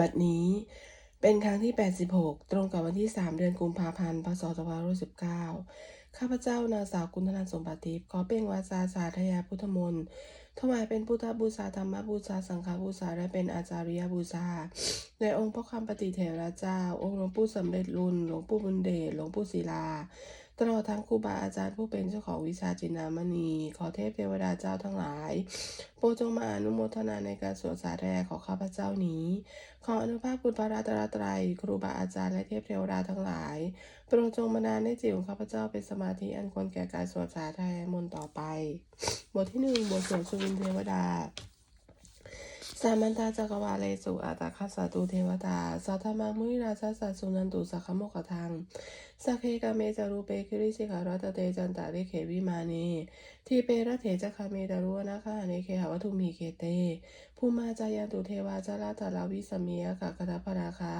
บัดนี้เป็นครั้งที่ 86 ตรงกับวันที่ 3 เดือนกุมภาพันธ์ พศ 2519 ข้าพเจ้านางสาวกุณธนันสมบัติทิพย์ขอเปล่งวาจาสาธยาพุทธมนต์ถวายเป็นพุทธบูชาธรรมบูชาสังฆบูชาและเป็นอาจาริยบูชาในองค์พระคำปฏิเถระเจ้า องค์หลวงปู่สำเร็จรุ่นหลวงปู่บุญเดชหลวงปู่ศิลา ตลอดทั้งครูบาอาจารย์ผู้เป็นเจ้าของวิชาจินนามณี ขอเทพเทวดาเจ้าทั้งหลาย โปรดจงมาอนุโมทนาในการสวดสาธยายของข้าพเจ้านี้ ขออนุภาพคุณพระรัตนตรัย ครูบาอาจารย์และเทพเทวดาทั้งหลาย โปรดจงบันาให้จิตของข้าพเจ้าเป็นสมาธิอันควรแก่การสวดสาธยายมนต์ต่อไป บทที่หนึ่งบทสวดสุวินเทวดา สามันตาจักรวาเลสุอัตตคัสตุเทวตาสัทธมังมุนิราชสัสสุนันตุสักขโมกขทังสักเคกาเมจารูเปคิริสิการัตเตจันตาริเขวิมานีทีเปรเถจคาเมตารุวนาคาเนเคหวัตุมีเคเตภูมาจายันตุเทวาจาราตาลาวิสมียกะคตาพราคา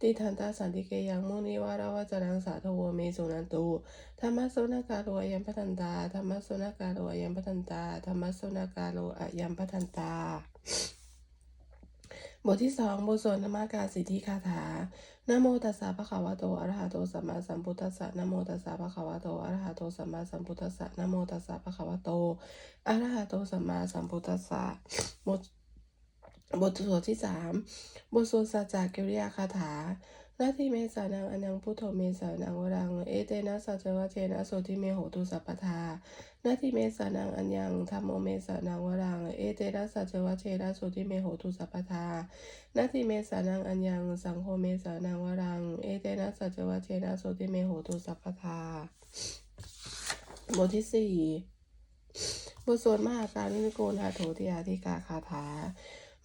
ติทันตาสันติเกยังมุนิวาราวจรังสาทวเมสุนันตุธรรมะโสนากาโลอยัมปทันตาธรรมะโสนากาโลอยัมปทันตาธรรมะโสนากาโลอยัมปทันตา บทที่สองบทสวดนมาการสิทธิคาถานะโมตัสสะภะคะวะโตอะระหะโตสัมมาสัมพุทธัสสะนะโมตัสสะภะคะวะโตอะระหะโตสัมมาสัมพุทธัสสะนะโมตัสสะภะคะวะโตอะระหะโตสัมมาสัมพุทธัสสะบทบทสวดที่สามบทสวดสัจจกิริยาคาถา นาทีเมสานังอนังพุทโธเมสานังวรัง เอเตนะสัจจวะเทนะโสติเมโหตุสัพพทานาทีเมสานังอัญญังธรรมโมเมสานังวรัง เอเตนะสัจจวะเทนะโสติเมโหตุสัพพทานาทีเมสานังอัญญังสังโฆเมสานังวรัง เอเตนะสัจจวะเทนะโสติเมโหตุสัพพทาบทที่สี่บทสวดมหาการุณิโกนาโถติอาธิกาคาถา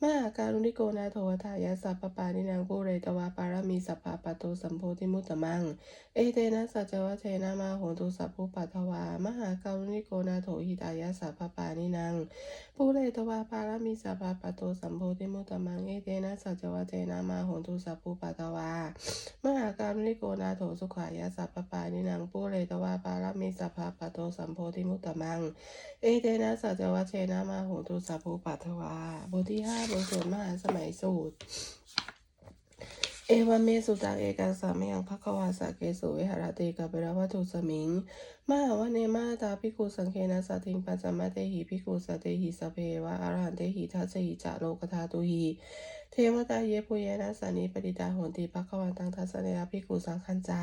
มหาการุณิโกนาโถทายาสัพปปานินางปุเรตวาปารมีสัพพะปโตสัมโพธิมุตตมัง เอเตนะสัจวะเทนะมาโหตุสัพพุปัทวา มหาการุณิโกนาโถหิตายาสัพพปานินางปุเรตวาปารมีสัพพะปโตสัมโพธิมุตตมัง เอเตนะสัจวะเทนะมาโหตุสัพพุปัทวา มหาการุณิโกนาโถสุขายาสัพพปานินางปุเรตวาปารมีสัพพะปโตสัมโพธิมุตตมัง เอเตนะสัจวะเทนะมาโหตุสัพพุปัทวาบทที่ห้าบทสวดมหาสมัยสูตร เอวเมสุตังเอกังสามยังพระกวาสาเกสุวิหารติกับเปรวัตถุสมิงมหาวเนมาตาพิกขุสังเคนะสัตถิงปัจจมาเตหิพิกขุสตเตหิสเพวะอรหันเตหิทัสหิจะโลกธาตุหี วตาเยปุเยนะสันนิปติตาโหนติภควาตังทัสสเนยภิกขุสังคันจา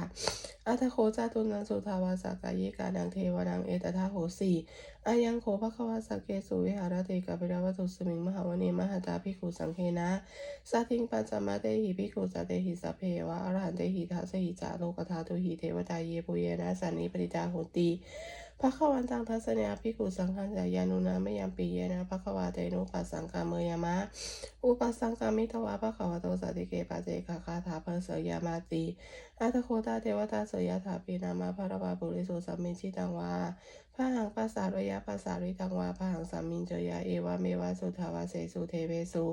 อัตโคจาตุนังสุทาวาสกายิกานังเทวนังเอตทาโหสีอายังโขภควาสเกสุวิหารติกัปเปรวัตุสมิงมหาวเนมหาตาภิกขุสังเคนะสัตถิงปัจจมะเตหิภิกขุสตเตหิสพเพวะอรหันเตหิทัสสหิจะโลกธาตุหิเทวตาเยปุเยนะสันนิปติตาโหติ ภะควันตังทัศเนียภิกขุสังฆัญจายานุนามยัมปีเยนะภะควาเตนุปัสสังกาเมยามะ อุปัสสังกามิทวาภะควะโตสัติเกปัจเจกคาถาพังเสยามาติอัตโคตาเทวตาเสยถาปีนามาภะระวาบุริสุสัมมิชิตังวาพระหังปัสสาระยะปัสสาริตังวาพระหังสัมมินเจยาเอวาเมวาสุทาวาเสสุเทเวสุ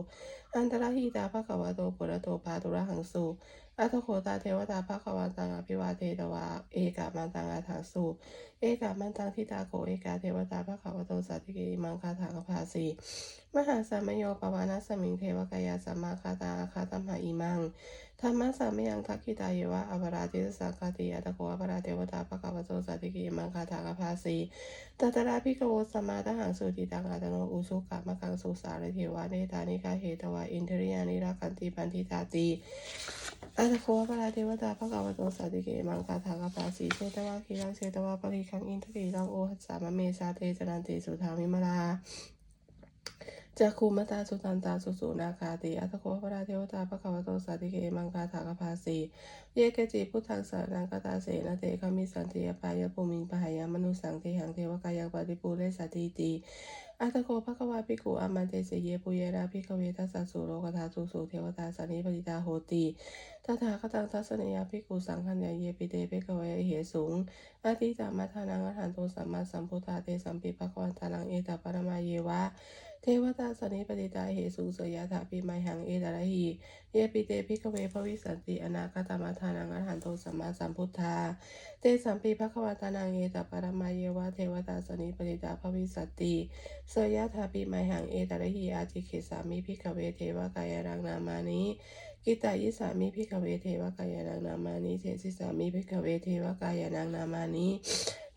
อันตรหิตาภะควะโตปุระโตภาตุระหังสุ อัตโคตาเทวตาภะคะวันตังอภิวาเทตวาเอกามันตังอาถาสูเอกามันตังทิตาโกเอกาเทวตาภะคะวะโตสัตติกิมังคาถากภาสีมหาสามโยปวานัสมิงเทวกายาสัมมาคาตาอาคาตัมหาอิมังธรรมะสามยังทักขิตาเยวะอภราติสสาคาติอัตโกอภราเทวตาภะคะวะโตสัติกิมังคาถากภาสีตัตระพิกโวสมาตหังสุติตังอาตโนอุสุกะมะกังสุสารเทวะเนตานิกาเหตวะอินทริยานิราคันติปันทิตาติอัตโคปราเทวตาภะคะวะโตสัตติเกมังคาถากปาสีเชตวะคีรังเชตวะปริคังอินทรีรังโอหัสสามเมสาเตจรันติสุธามิมลา จักขุมตาสุตันตาสุสุนาคาติอัตโคปราเทวตาภะคะวโตสัตติเกมังคาถากปาสีเยเกจิพุทธังสารังกตาเสนะเตคามิสันติยปายะปุมิงปะหายามนุสังเทหังเทวกายังปฏิปูเรสติติอัตโคภะคะวะภิกุอามันเตเสเยปุเยระภิกเวทัสสสุโลกธาตุสุเทวตาสันิปติตาโหติตถาคตังทัสสเนยภิกุสังฆัญญาเยปิเตภิกเวเหสุงอาทิตามัทานังอรหันโตสัมมาสัมพุทธาเตสัมปิภะควันตานังเอตปรมาเยวะ เทวตาสนิปติตาเหสุเสยถาปิไมหังเอตระหีเยปิเตภิกเวภวิสันติอนาคตมัทานังอรหันโตสัมมาสัมพุทธา เตสัมปีภะควตานังเอตปรมาเยวะเทวตาสนิปติตาภวิสัตติเสยถาปิไมหังเอตระหิอาจิเขสามิภิกเวเทวกายรังนามานิกิตายิสามิพิกเวเทวกายานังนามานิเทสิสามิพิกเวเทวกายานังนามานิ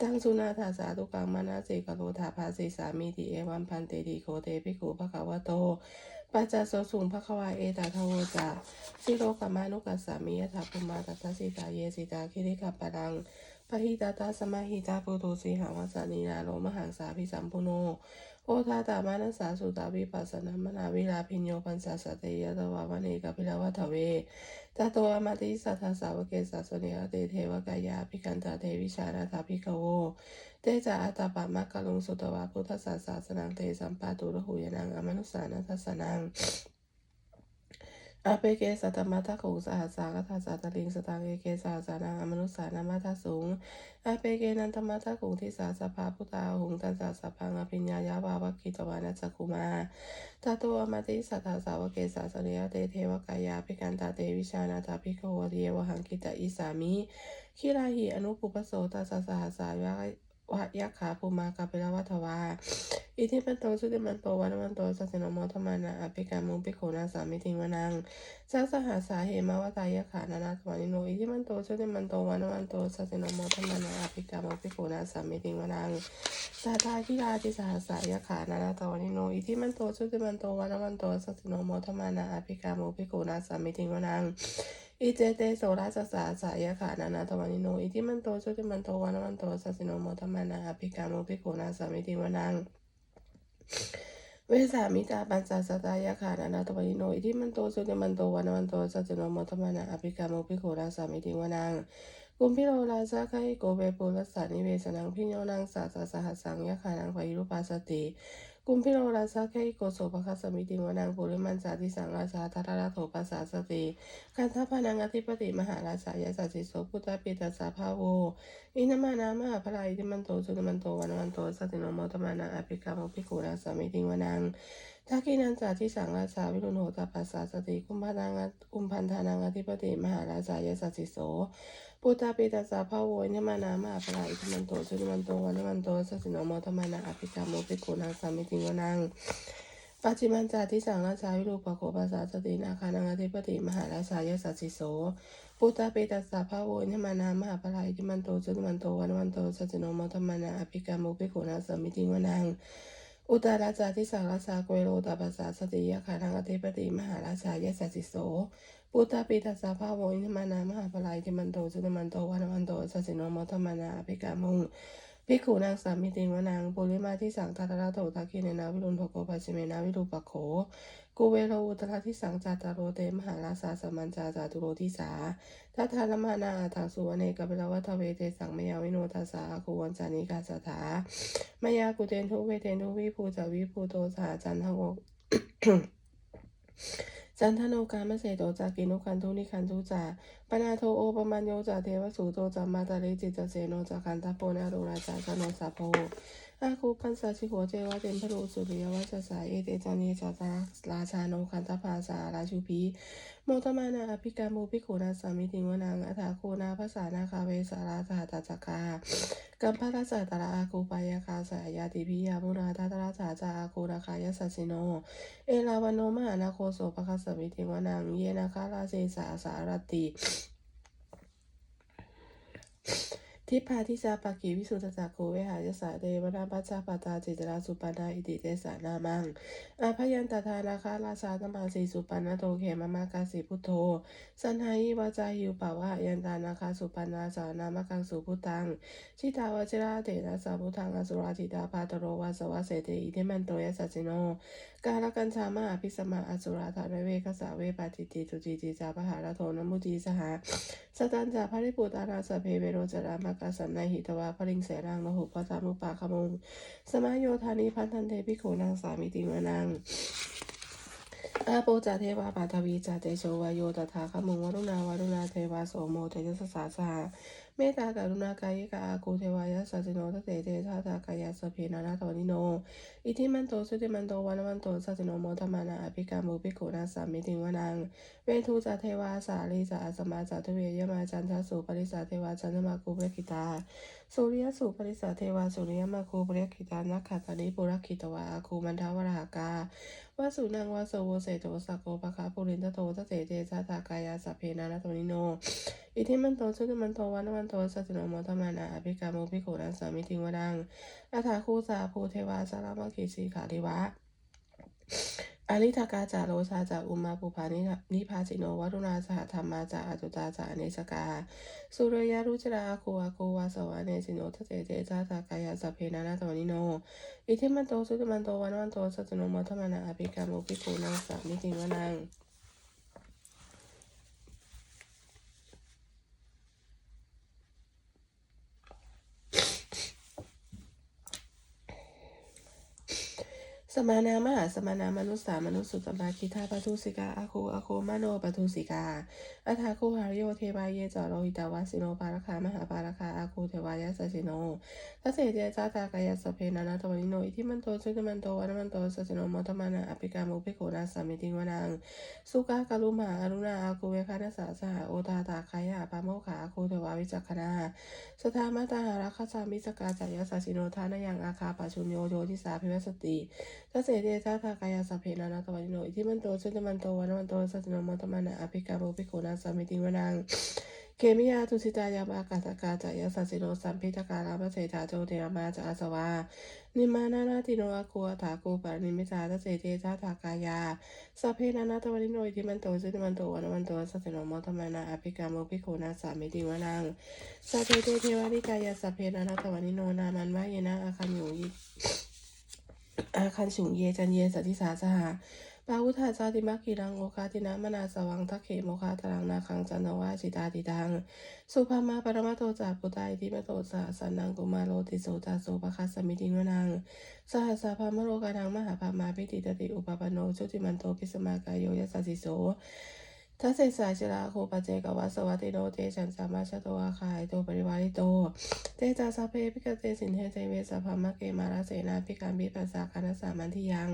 ตั้งสุนาทาสาตุกังมานาสิกโลธาภาสิสามีติเอวันพันเตติโคเตภิกขุภะคะวะโตปัจจโสสุงภะคะวาเอตาทโวจาสิโลกามานุกัสสามียถาภูมาตัสสิตาเยสิตาคิริกัปปะดังปะหิตาตาสมาหิตาปุโตสีหาวสานีนาโรมหังสาพิสัมพุโน โอทาตามานสาสุตาวิปัสสนามนาวิลาพิญโยปัญสสเตยตวาวเนกพิลาวัทเวตาตัวมาติสัทธาสาวเกสัสเนยเตเทวกายาภิกันตาเทวิชาราธาภิกโวเตจาอัตาปามะกะลุงสุตวาพุทธศาสนังเตสัมปาตุระหุยนังอมนุสานัสสนัง อาเปเกสัตมัทธะขุสหัสสากทัสสะตลิงสตังเอเกสาสานังอมนุสานามัทธสูงอาเปเกนันตมัทธะขุทิสาสภาพุตาหุงตัสสะสพังอภิญญายาวาวคิตวานัสกุมาตาโตอมาติสัทธาสาวเกสาสเนยเตเทวกายาภิกันตาเตวิชานาตาภิกขวเดียวหังกิตะอิสามิคิราหิอนุปุปโสตัสสะสหัสสายะ วะยักขาภูมากาเปลวัทวาอิทิปันโตสุติมันโตวันวันโตสัจโนโมทมานาอภิกามุปิโขนาสามิทิงวนังสัสหาสาเหมาวตายะขานานาทวานิโนอิทิมันโตสุติมันโตวันวันโตสัจโนโมทมานาอภิกามุปิโขนาสามิทิงวนังสัทธาทิราติสหสายะขานานาทวานิโนอิทิมันโตสุติมันโตวันวันโตสัจโนโมทมานาอภิกามุปิโขนาสามิทิงวนัง อิเจเตโสราสสาสายะขานานาทวานิโนอิทิมันโตสุติมันโตวันวันโตสัจโนโมทมานาอภิกามุปิโขนาสามิทิวนังเวสามิตาปัญจสตายาขานานาตวานิโนอิทิมันโตสุติมันโตวันวันโตสัจโนโมทมานาอภิกามภิโขราสามิติวนังกุมพิโรลาสาไคโกเบปุรัสสานิเวสนังพิญโยนังสาสาสหัสสังยาขานังไวรุปาสติ กุมพิโรลาสาไคโกโสภคัสสมิติวนังปุริมันจาติสังราชาทัตระโถปัสสาสติกันทัพนังอธิปติมหาราชายาสัจิโสพุทธปิตัสสะภาโวอินมานามหาพลายอิทิมันโตสุติมันโตวันวันโตสติโนโมตมานาอภิกามภิกขุนาสามิติวนังทักกินันจาที่สังราชาวิรุณโหตปัสสาสติกุมพนังกุมพันธานังอธิปติมหาราชายาสัจิโส ปุตตาปิตัสสะภาโวอินทมานามหาพลายอิทิมันโตสุติมันโตวันวันโตสัตติโนโมตมานาอภิกามภิกขุนาสามิติงวนังปัจจิมันจาที่สังราชาวิรูปโคปัสสาสตินาคานังอธิปติมหาราชายสัจิโสปุตตาเปตัสสะภาโวยธรรมานามหาปลายที่มันโตจุตมันโตวันวันโตสัจโนมธรรมานาอภิกามุปิโขนาสมิติวนังอุตาราชาที่สังราชาเกโรตาปัสสาสติยาขานังอธิปติมหาราชายสัจิโส ปุตาปิตัสสะภาโวยธรรมานา มหาปลายที่มันโตจุตมันโตวันวันโตสัจโนมธรรมานาอภิกามุงภิกขุนางสามิติวนังปุริมาที่สังทัตระโตตาคิเนนาวิรุณโทโกปัจเมนาวิรูปโขกูเวโรอุตระที่สังจาตารโรเตมหาราสาสมันจาจาตุโรทิสาทัทานมานาอาถาสุวเนกเปลวัทเวเตสังมยาวิโนทัสาคูวันจานิกาสถามายากุเตนทุเวเตนทุวิภูจาวิภูโตสาจันทโก จันทโนกามเสโตจากินุคันทุนิคันทุจาปนาโทโอปมัญโยจาเทวสูโตจามาตาลิจิตเสโนจาคันทโปนารุราจาจโนสาโพอาคูปันสาชิโกเจวะเตนพระโลสุริยวัชสายเอเตจานีจาตาราชาโนคันทภาสาราชูพีโมตมานาอภิกามุภิกขุนาสามิติวนังอัฐาโคนาภาษานาคาเวสาราสหัตจักา กัมพราสาตระอาคูปายาคาสายาติพิยามุนาทัตระสาจาอาคูราคายสัสสิโน เอลาวันโนมหานาโคโสปะคัสสมิติวนังเยนาคาราเซสาสารติ ทิพาทิสาปากีวิสุทธจักโกเวหายสาเดวนาปัจจาปตาจิตราสุปนาอิติเตสานามังอาพยันตทานาคาราชาตมาสีสุปนนโตเขมามากาสีพุทโธ สันหายวาจาหิวปาวะยันตานาคาสุปนาสานามกังสุพุตัง ชิตาวชิราเถนะสาพุทังอสุราธิตาปาตโรวาสวะเสเตอิเทมันโตยสัจจิโนกาลกันชามาพิสมาอสุราธาเวกสาเวปาติติตุจิติจาปหาระโทนมุติสหาสตันจาภริปุตานาสเพเวโรจรามากาสันนหิตวาพริงเสรังมหุปตามุปาคมุงสมาโยธานิพันธันเทพิโขนางสามิติวนังอาโปจาเทวาปาทวีจาเตโชวายโยตถาคมุงวรุณาวรุณาเทวาโสโมเทยสสาสหา เมตตากรุณากายกาอากูเทวายาสัจโนทเตเตชาตากายาสเพนานาโตนิโน อิทิมันโตสุติมันโตวันวันโตสัจโนโมทมานาอภิกามุภิกขุนาสามิติวนัง เวทูจาเทวาสาลีจาสมาจาทเวยมาจันทสุปริสาเทวาจันทมากุเปรกิตาสุริยสุปริสาเทวาสุริยมาคูเปรกิตานักขัตตานิปุรคิตวาอาคูมันทาวราหากา วสุนังวสโวเสโตสกโกปะคาปุรินทโตทะเสเจชาตากายาสัพเพนานาตมิโน อิทิมันโตชุติมันโตวันวันโตสัจโนโมทมานาอภิกาโมภิกขุนัสสามิทิงวดังอาถาคูสาภูเทวาสารามกิสีขาริวะ อริทากาจาโรชาจากอุมาปุพานินิพาสิโนวัตุนาสหธรรมาจาอจุตาจาเนสกา สุรยารุจราคูอาโกวาสวาเนสิโนทเจเจจาตากายาสเพนานาตวนิโน อิเทมันโตสุตมันโตวันวันโตสัจโนโมทมานาอภิกาโมภิคูนางสามิติงวนัง สมานามหาสมานามนุษย์สามนุษย์สุตมาคิทาปทุสิกาอาโคอาโคมโนปทุสิกาอัฐาคูหาริโยเทวายเยจาโรหิตาวาสิโนปาราคามหาปาราคาอาคูเทวายาสสิโนทัสเสเจจาตากายสเพนานาตวนิโนอิทิมันโตชุติมันโตวันมันโตสัจโนมตมานาอภิกามุภิโขนาสามิติวนังสุกากาลุมหาอรุณาอาคูเวคานาสาสหโอตาตาคายาปาโมขาอาคูเทวาวิจักขณาสทามาตาหารัคสามิสกาจายาสสิโนทานายังอาคาปาชุญโยโยทิสาภิวสติทัสเสเดชาทากายาสัพเพนานาตวันโนอิทิมันโตชุติมันโตวันมันโตสัจโนมตมานาอภิกาโมภิโขนาสามิติวนังเคมิยาตุสิตายามากาตกาจายาสัสิโนสัมพิตการามเสถาโจเทรมาจาสวา นิมานานาติโนอาคูอาถาคูปานิมิจาทัสเสเดชาทากายาสัพเพนานาตวันโนอิทิมันโตชุติมันโตวันมันโตสัจโนมตมานาอภิกาโมภิโขนาสามิติวนังสัพเพเทเทวาริกายาสัพเพนานาตวันโนนามันวายนะอาคันอยู่ยิอา คันฉุงเยจันเยสติสาสหาปาวุธาจาติมักขีรังโอคาตินะมนาสวังทักเขโมคาตรังนาคังจันทวาจิตาติดัง สุภามาปรมาโตจาปุตายติมโตสาสันนังกุมาโลติโสตาโสปะคัสสมิติวนังสหัสสะพามโลกานังมหาพามาพิติตติอุปปโนชุติมันโตพิสมากายโยยัสสิโส ทัสเสสาจราโคปเจกวัสวัติโนเตฉันสามาชโตอาคายโตปริวาริโต เตจาสาเพพิกเตสินเทเจเวสภามะเกมาราเสนาพิการบิปัสสาคานาสามันทิยัง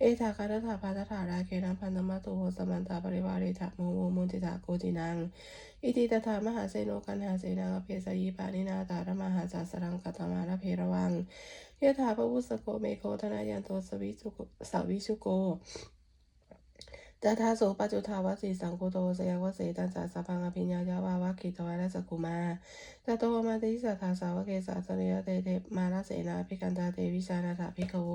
เอธาคานาถาพาทถาราเคนังพันธมาตุโหสมันตาปริวาริถะโมโมมุนติตาโกตินัง อิติตถามหาเสโนกันหาเสนาเพสยีปานินาตารมหาจาสรังกัตมาระเพระวังยะถาปวุสโกเมโคธนายันโตสวิสุโกสวิชุโก ตถาโสปัจจุทาวสีสังโฆโตสยวเสตันสาสะพังอภิญญายาวาวาคิตวาละสกุมาตโตมาติสัทธาสาวเกสาสเนยเตเทมาลเสนาภิกันตาเตวิชานาถาภิกขโว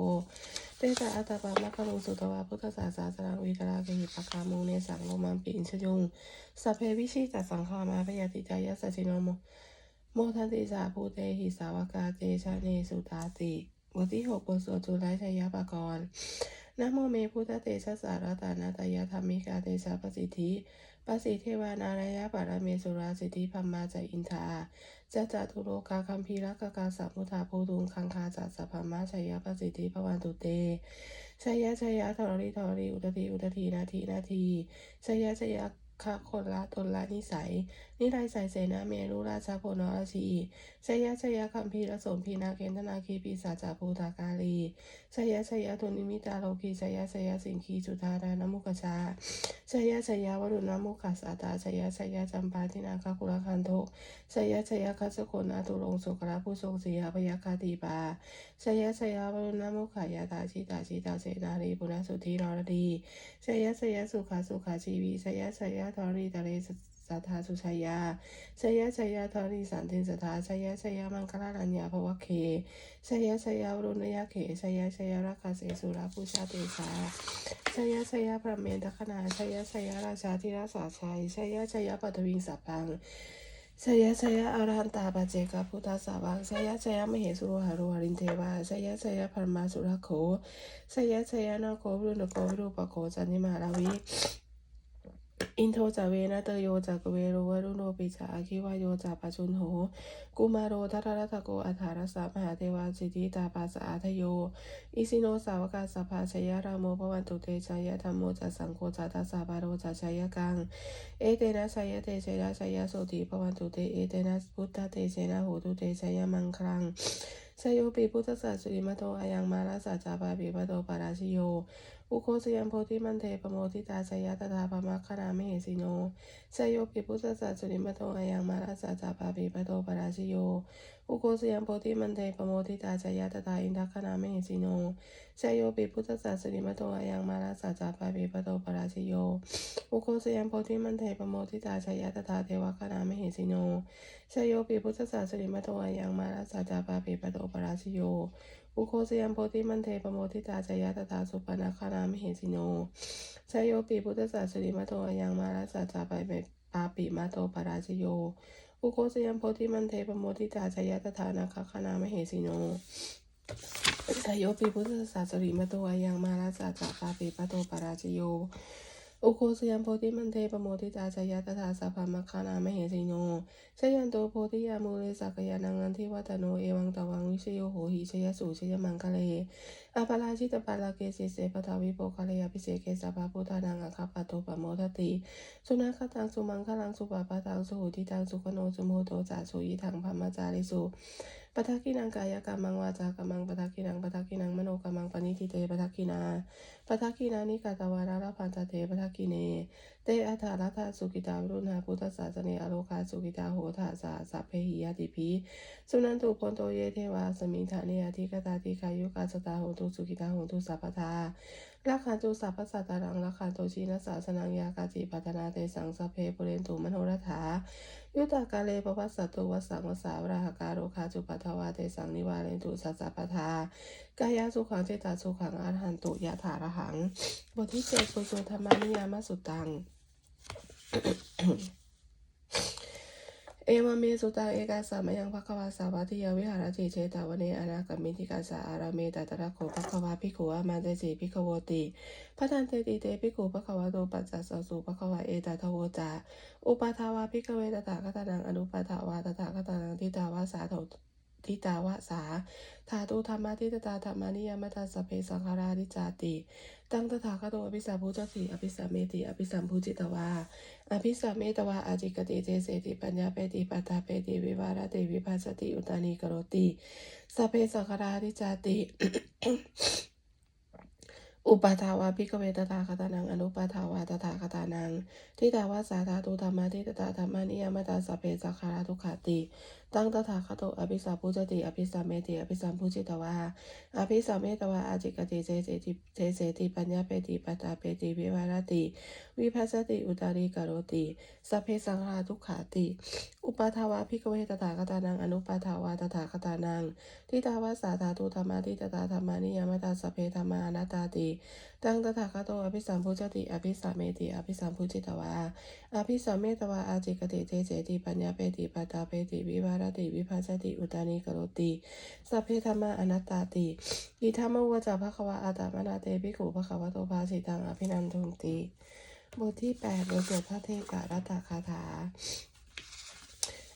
เตจาอัตตปะมะคะลุสุตวาพุทธศาสาสนังวิกราเกหิปะคามุเนสังโลมัมปิอินชยุงสัพเพวิชิตสังฆามาพยาติจายสัจิโนโมโมทันติสาภูเตหิสาวกาเตชะเนสุตาติบทที่หกบทสวดจุลชัยยปกรณ์ นะโมเมพุทธเตชะสารตานาตยธรรมิกาเตชะปสิทธิปสิเทวานารายะปารเมสุราสิทธิพัมมาจอินทาจะจตุโลกาคัมภีรักกาสัมพุทธาภูตุงคังคาจัสสะพัมมาชัยยะปสิทธิพวันตุเตชัยยะชัยยะทรริทรริอุตติอุตตินาทีนาทีชัยยะชัยยะ คะคนละตนละนิสัย นิไรใสเสนาเมรุราชาโพนราชีชัยยะชัยยะคัมภีรสมพีนาเกณฑนาคีปีศาจาภูตากาลีชยะชยะตุนิมิตาโลกีชยะชยะสิงคีจุธาดานมุกชาชยะชยะวรุณมุขสาตาชยะชยะจำปาทินาคาคุรคันโทชยะชยะคัสโกนาตุรงสุกราผู้ทรงสีหพยาคาติปาชยะชยะวรุณมุขายาตาชิตาชิตาเสนารีปุณสุธีรรดีชยะชยะสุขาสุขาชีวีชยะชยะทอรีตะเรสัทธาสุชายาชยะชยะทอรีสันตินสถาชยะชยะมังคลารัญญาภวะเคชยะชยะวรุณยะเขชยะชยะรักขเสสุราผู้ชาเตสาชยะชยะพระเมตขนาชยะชยะราชาธิราสาชัยชยะชยะปัตวิงสัพพังชยะชยะอรหันตาปเจกพุทธสาวังชยะชยะมเหสุโรหารุหรินเทวาชยะชยะพรมาสุรโขชยะชยะนาโควิรุณโกวิรูปโขจันนิมาราวิ อินโทจาเวนะเตโยจากเวโรวรุโนปิจาอาคิวาโยจาปจุนโห กุมารโรทัตรัตโกอัฐารสามหาเทวาสิทธิตาปาสาทโย อิสิโนสาวกาสภาชยรามโมปวันตุเตชายธรรมโมจัสสังโฆจัตตาสาบาโรจัชยกัง เอเตนะชยเตเชนะชยโสติปวันตุเตเอเตนะพุทธเตเชนะโหตุเตชยมังคลังชโยปิพุทธศาสสุริมโตอายังมาลาสัจจาปาปิปโตปาราชโย อุโคสยัมโพธิมันเทปโมทิตาชยตถาปมัคคณามเหสิโนชยโยปิพุทธสัสสุนิมโตอายังมาราสาจาปาปิปโตปราชิโย อุโคสยัมโพธิมันเทปโมทิตาชยตถาอินทคณามเหสิโนชยโยปิพุทธสัสสุนิมโตอายังมาราสาจาปาปิปโตปราชิโย อุโคสยัมโพธิมันเทปโมทิตาชยตถาเทวคณามเหสิโนชยโยปิพุทธสัสสุนิมโตอายังมาราสาจาปาปิปโตปราชิโย อุโคสยัมโพธิมันเทปโมทิตาชยตถาสุปนาคานามเหสิโนชยโยปิพุทธศาสนิมาโตอยังมาราสาจาไปเปปาปิมาโตปราชโย อุโคสยัมโพธิมันเทปโมทิตาชยตถานาคคานามเหสิโนชยโยปิพุทธศาสนิมาโตอยังมาราสาจาปาปิมาโตปราชโย อุโคสยัมโพธิมันเทปโมทิตาชยตถาสัพพมคคานาไมเหสิโนชยันโตโพธิยามูเลสักยานังอันทิวัตโนเอวังตวังวิชโยโหหิชยสุชยมังคะเลอาปาราชิตปาลาเกสิเสปทาวิโปคะเลยพิเศษเกสาปาพุทธานังอาคาปะโตปโมทติ สุนัขตังสุมังคลังสุปาปาตังสุหุติตังสุขโนสุโมโตจาสุยิทังพัมมาจาริสุ ปทักกินังกายกรรมังวาจากรรมังปทักกินังปทักกินังมโนกรรมังปณิทิเตปทักกินาปทักกินานิกาตวาราลพันตเตปทักกิเน เตอัฏฐารัตสุกิตารุณหาพุทธศาสเนอโลคาสุกิตาโหทาสาสัพเพหิยติพีสุนันตุพนโตเยเทวาสมิงฐาเนอธิกตาติกายุกาสตาโหตุสุกิตาโหตุสัพพทา ลักขันตุสัพพสัตตารังลักขันตุชีนสาสนังยากาจิปัตนาเตสังสพเพปุเรนตุมโนรถายุตากาเลปวัสสตุวัสสังวสาวราหการโรคาจุปัทวาเตสังนิวาเรนตุสัสสะปทากายาสุขังเจตาสุขังอาหันตุยะถาระหัง บทที่เจ็ดสุสุธรรมานิยามสุตัง เอวเมสุตังเอกาสามยังภควาสาวาทิยาวิหารติเชตาวเนอนาคมิติกาสาอารามีตัตระโขภควาภิกขุอามาเตจิภิกขโวติพระทันเตติเตพิขุภควาโตปัจจัสสสุภควาเอตาทโวจาอุปาทาวาพิกเวตตาคตานังอนุปาทาวาตตาคตานังทิตาวาสาโถ ทิตาวาสาธาตุธรรมาทิตตาธรรมานิยมตาสเพสังขาราริจาติ ตั้งตถาคตโตอภิสัมพุจติอภิสัมเมติอภิสัมพุจิตวาอภิสัมเมตวาอาจิกติเจเสติปัญญาเปติปัตตาเปติวิวารติวิภัสสติอุตานีกโรติสเพสังขาราริจาติอุปาทาวาภิกเวตถาคตานังอนุปาทาวาตถาคตานังทิตาวาสาธาตุธรรมาทิตตาธรรมานิยมตาสเพสังขาราทุขาติ ตั้งตถาคตอภิสัมพุจติ อภิสัมเมติอภิสัมพุจิตวาอภิสัมเมตวาอาจิกติเจเจติเจเสติปัญญาเปติปัตตาเปติวิวารติ วิภัสติอุตาริกโรติสัพเพสังขาทุกขาติ อุปาทาวาภิกเวตถาคตานังอนุปาทาวาตถาคตานังทิตาวาสาธาตุธรรมาทิตตาธรรมานิยมตาสัพเพธรรมานัตตาติ ตั้งตถาคตโตอภิสัมพุจติอภิสัมเมติอภิสัมพุจิตวาอภิสัมเมตวาอาจิกติเจเจติปัญญาเปติปัตตาเปติวิวารติวิภัสสติอุตานิกโรติสัพเพธรรมาอนัตตาติอิทัมมวจาภควาอาตามนาเตภิกขุภควโตภาสิตังอภินันทุนติบทที่แปดบทสวดพระเทการัตถคาถา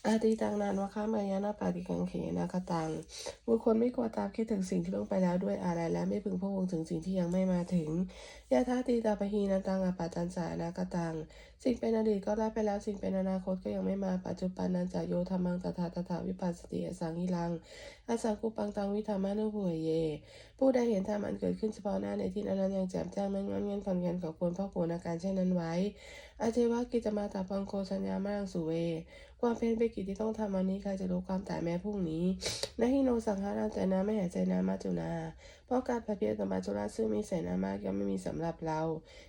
อาติตังนานวะคะมายานาปาติกังเขนาคตังบุคคลไม่กลัวตามคิดถึงสิ่งที่ล่วงไปแล้วด้วยอะไรและไม่พึงพะวงถึงสิ่งที่ยังไม่มาถึงยาธาตีตาปะหีนันตังอาปาตันสานาคตัง สิ่งเป็นอดีตก็ละไปแล้วสิ่งเป็นอนาคตก็ยังไม่มาปัจจุบันนันจาโยธรรมังตถาตถาวิปัสสติอสังหิลังอสังกุปังตังวิธรรมานุภุเย ผู้ใดเห็นธรรมอันเกิดขึ้นเฉพาะหน้าในที่นั้นยังแจ่มแจ้งไม่งอนเงียนผ่อนเงียนกับควรพ่อควรอาการเช่นนั้นไว้อาเจวะกิจมาตาพังโคสัญญามารังสุเว ความเป็นไปกิจที่ต้องทำวันนี้ใครจะรู้ความตายแม้พรุ่งนี้นาฮิโนสังหารังใจนาไม่หายใจนามาจุนาเพราะการประเพียรตมาจุราซึ่งมีเสนามากยังไม่มีสำหรับเรา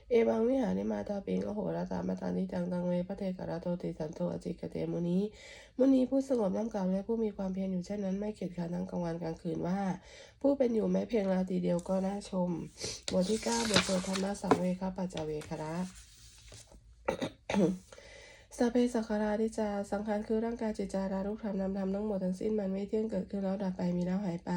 เอบังวิหาริมาตาเปงโอโหราตามาตันทิจังตังเวพระเทกราโตติสันโตอจิกเตมุนีมุนีผู้สงบน้ำกล่าวและผู้มีความเพียรอยู่เช่นนั้นไม่เกียจคร้านทั้งกลางวันกลางคืนว่า ผู้เป็นอยู่แม้เพียงราตรีเดียวก็น่าชมบทที่เก้าบทสวดธรรมะสังเวคปัจจเวคระ สัพเพสังขาราดิจจาสังขารคือร่างกายจิตใจรารูปธรรมนามธรรมทั้งหมดทั้งสิ้นมันไม่เที่ยงเกิดขึ้นแล้วดับไปมีแล้วหายไป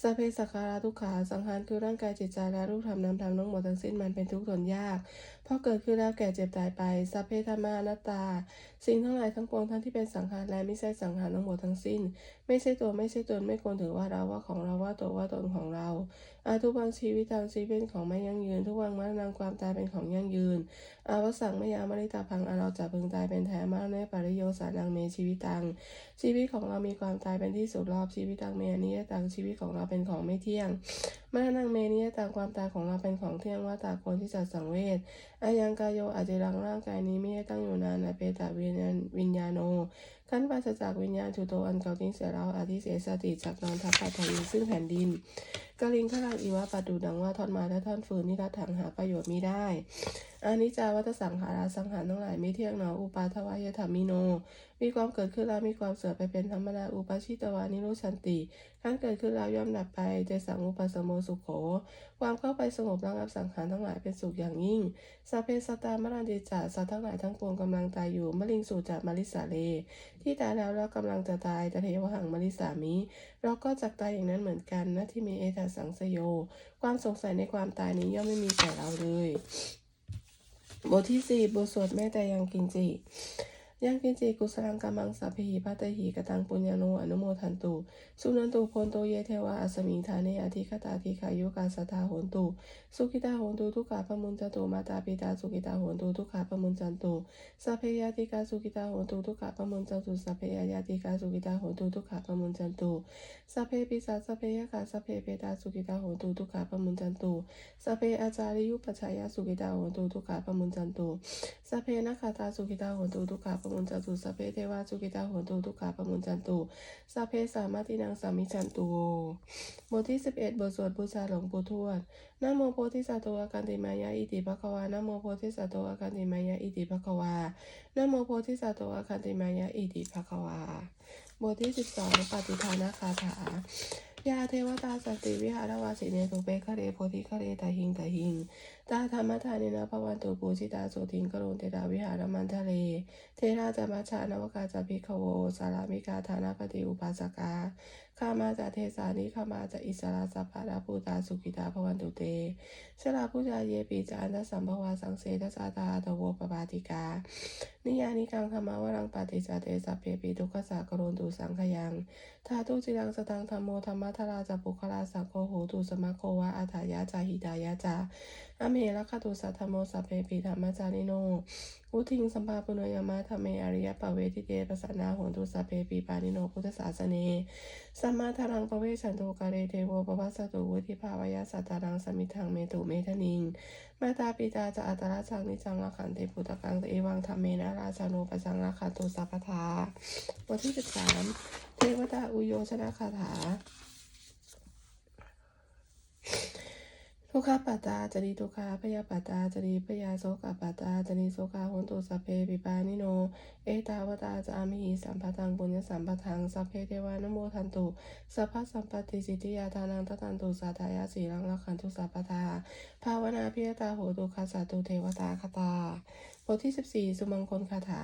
สัพเพสังขาราทุกขาสังขารคือร่างกายจิตใจรารูปธรรมนามธรรมทั้งหมดทั้งสิ้นมันเป็นทุกข์ทนยากเพราะเกิดขึ้นแล้วแก่เจ็บตายไปสัพเพธรรมานัตา สิ่งทั้งหลายทั้งปวงทั้งที่เป็นสังขารและไม่ใช่สังขารทั้งหมดทั้งสิ้น ไม่ใช่ตัวไม่ใช่ตนไม่ควรถือว่าเราว่าของเราว่าตัวว่าตนของเราอาทุกวังชีวิตทางชีวิตเป็นของไม่ยั่งยืน ทุกวังมรณะความตายเป็นของยั่งยืน อาวสังมยามริตาพังอาเราจะพึงตายเป็นแท้มาเนปริโยสานังเมชีวิตัง ชีวิตของเรามีความตายเป็นที่สุดรอบชีวิตตังเมอนิยตังชีวิตของเราเป็นของไม่เที่ยง มรณงเมนิยตามความตายของเราเป็นของเที่ยงว่าตาคนที่จัดสังเวชอายังกายโยอาจจะรังร่างกายนี้ไม่ได้ตั้งอยู่นานในเปตาวิญญาณวิญญาโนขั้นปราศจากวิญญาณถูโตอันเก่าทิ้งเสียแล้วอาทิเสสติจากนอนทับปัตถวีซึ่งแผ่นดินกลิงขลาอีวะปัดดูดังว่าทอนไม้และท่อนฟืนนี่รัดถังหาประโยชน์มิได้ อานิจจาวัตสังขาราสังหารทั้งหลายไม่เที่ยงหนออุปาทวายธรรมิโน มีความเกิดขึ้นแล้วมีความเสื่อมไปเป็นธรรมดาอุปาชิตวานิโรชันติขั้นเกิดขึ้นแล้วย่อมดับไปเจสังอุปสมโมสุโข ความเข้าไปสงบระงับสังขารทั้งหลายเป็นสุขอย่างยิ่งสัพเพสตามรันติจาสัตว์ทั้งหลายทั้งปวงกำลังตายอยู่มะลิงสูจามาริสาเล ที่ตายแล้วแล้วกำลังจะตายตเทวหังมาริสามิเราก็จักตายอย่างนั้นเหมือนกันนะที่มีเอตสังสโย ความสงสัยในความตายนี้ย่อมไม่มีแก่เราเลย บทที่สี่บทสวดแม่แต่ยังกินจิ ยังกินจิกุสลังกามังสัพพิปัตตหิกตังปุญญาโนอนุโมทันตุสุนันตุโพนโตเยเทวาอัสมิงธาเนอธิคตาธิขายุกาสตาโหนตุสุขิตาโหนตุทุกขาปมุนจันตุมาตาปิตาสุขิตาโหนตุทุกขาปมุนจันตุสัพเพยาติกาสุขิตาโหนตุทุกขาปมุนจันตุสัพเพยายาติกาสุขิตาโหนตุทุกขาปมุนจันตุสัพเพปิสาสัพเพยกาสัพเพเปตาสุขิตาโหนตุทุกขาปมุนจันตุสัพเพอาจาริยุปชายาสุขิตาโหนตุทุกขาปมุนจันตุสัพเพนักขาตาสุขิตาโหนตุทุกขาปมุนจันตุสัพเพเทวาสุขิตาโหนตุทุกขาปมุนจันตุสัพเพสามาตินังสามิจันตุบทที่สิบเอ็ดบทสวดบูชาหลวงปู่ทวดนโมโพธิสัตว์อาการติมายาอิติภะควานโมโพธิสัตว์อาการติมายาอิติภะควานโมโพธิสัตว์อาการติมายาอิติภะควาบทที่สิบสองปฏิภาณคาถา ยาเทวตาสติวิหารวาสิเนตุเปคะเรโพธิคะเรตาหิงตาหิงตาธรรมทานินาภวันตุปูชิตาโสติงกรุณเตราวิหารมันทะเล เทราจามัชานวกาจาภิกขโวสารามิกาฐานาปฏิอุปาสกา ข้ามาจากเทสานิข้ามาจากอิสราสัพพะราภูตาสุกิตาภวันตุเตชลาพุจาเยปีจานัสสัมภวาสังเสทสาตาตโวปปาติกา นิยานิกังธรรมวรังปฏิจเตสัพเพปิทุกขสากโรนตุสังขยังทาตุจิรังสตังธรรมโมธรรมะทราจปุคลาสังโฆโหตุสมะโควะอัฏฐายาจาหิดายาจา อเมระคตุสัทธโมสัพเพปิธรรมจาริโนอุทิงสัมปาปุโนยามะธรรมเมอริยปเวทิเตปะสนาโหนตุสัพเพปีปานิโนพุทธศาสเนสัมมาทารังปเวชันโตกาเรเทโวปวัสสตุวุธิภาวยาสัตตารังสมิทังเมตุเมทนิงมาตาปิตาจะอัตราชังนิจังราขันติปุตตะกังเอวังธรรมเมนะราชาโนปจังราคันตุสัพทาบทที่สิบสามเทวตาอุโยชนะคาถา ทุกขาปัตตาจริทุกขาพยาปัตตาจริพยาโสกปัตตาจริโสกาโหนตุสัพเพปิปานิโน เอตาวตาจามิหิสัมปทังปุญญสัมปทังสัพเพเทวานุโมทันตุสัพพสัมปติสิทธิยาทานังทัตันตุสาทายาสีรังลักขันตุสัพพทาภาวนาพิยตาโหตุคาสาตุเทวตาคตาบทที่สิบสี่สุมังคลคาถา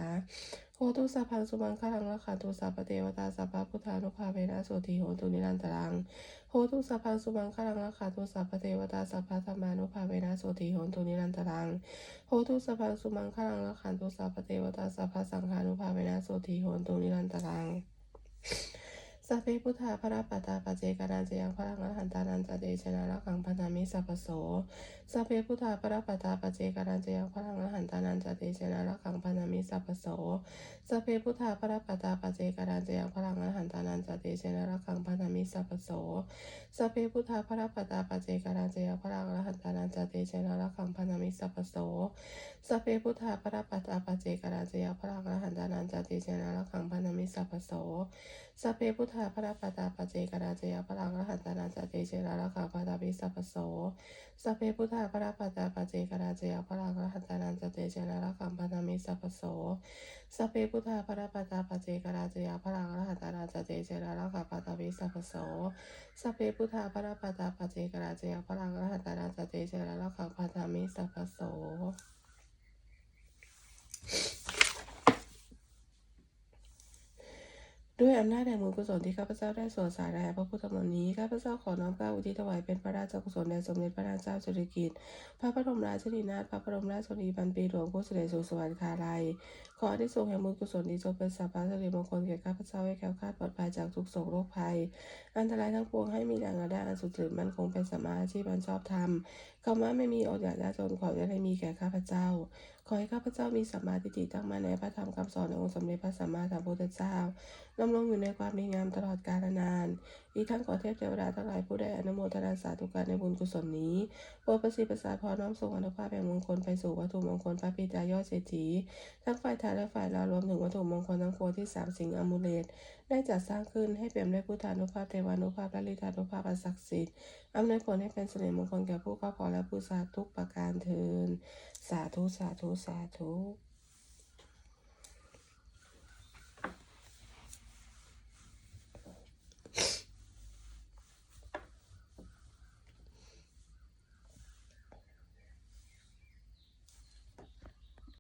โหตุสัพพังสุมังคลังลักขันตุสัพพเทวตาสัพพพุทธานุภาเวนะโสติโหตุนิรันตรังโหตุสัพพังสุมังคลังราคาตุสัพพเทวตาสัพพธรรมานุภาเวนะโสติโหตุนิรันตรังโหตุสัพพังสุมังคลังราคาตุสัพพเทวตาสัพพสังฆานุภาเวนะโสติโหตุนิรันตรังสัพเพพุทธาพระปัตตาปเจกานันจะยังพระอรหันตานันจะเดชนะรักขังพันธามิสัพโส สัพเพพุทธาพรปัตตาปเจกานันจะยังพระอรหันตานันจะเดชนะรักขังพันามิสัพโสสัพเพพุทธาพรปัตตาปเจกานันจะยังพระอรหันตานันจะเดชนะรักขังพันามิสัพโสสัพเพพุทธาพรปัตตาปเจกานันจะยังพระอรหันตานันจะเดชนะรักขังพันามิสัพโสสัพเพพุทธาพรปัตตาปเจกานันจะยังพระอรหันตานันจะเดชนะรักขังพันามิสัพโสสัพเพพุทธาพรปัตตาปเจการาจยาพลังรหันตานาจเตเจราราคาปาตาปิสัพโสสัพเพพุทธะพระปัจจาปเจกราเจยพระกรหันตานาจเตเจราราคาปนามิสัพโสสัพเพพุทธาพระปัจจาปเจกราเจยพระกรหันตานาจเตเจราราคาปนามิสัพโสสัพเพพุทธาพระปัจจาปเจกราเจยพระกรหันตานาจเตเจราราคาปนามิสัพโส ด้วยอำนาจแห่งบุญกุศลที่ข้าพเจ้าได้สวดสายแด่พระพุทธมนต์นี้ข้าพเจ้าขอน้อมกล้าอุทิศถวายเป็นพระราชกุศลแด่สมเด็จพระนางเจ้าสุริกิติ์พระบรมราชินีนาถพระบรมราชชนนีพันปีหลวงผู้เสด็จสู่สวรรคาลัย ขออานิสงแห่งบุญกุศลนี้จงเป็นสัพพะสิริมงคลแก่ข้าพเจ้าให้แคล้วคาดปลอดภัยจากทุกโศกโรคภัย อันตรายทั้งปวงให้มีแรงกระด้างอันสุดจืดมั่นคงเป็นสมาอาชีพอันชอบธรรมคำว่าไม่มีอดอยากยากจนขอจะได้มีแก่ข้าพเจ้า ขอให้ข้าพเจ้ามีสัมมาทิฏฐิตั้งมั่นในพระธรรมคำสอนขององค์สมเด็จพระสัมมาสัมพุทธเจ้าดำรงอยู่ในความดีงามตลอดกาลนานอีกทั้งขอเทพเทวดาทั้งหลายผู้ได้อนุโมทนาสาธุการในบุญกุศลนี้โปรดประสิทธิ์ประสาทพรน้อมส่งอนุภาพแห่งมงคลไปสู่วัตถุมงคลพระปิตายอดเศรษฐีทั้งฝ่ายไทยและฝ่ายลาวรวมถึงวัตถุมงคลทั้งปวงที่สามสิงห์อมูเลตได้จัดสร้างขึ้นให้เปี่ยมด้วยพุทธานุภาพเทวานุภาพและลิธานุภาพอันศักดิ์สิทธิ์อำนวยผลให้เป็นสิริมงคลแก่ผู้เข้าขอและผู้สาธุกประการเทินสาธุสาธุสาธุ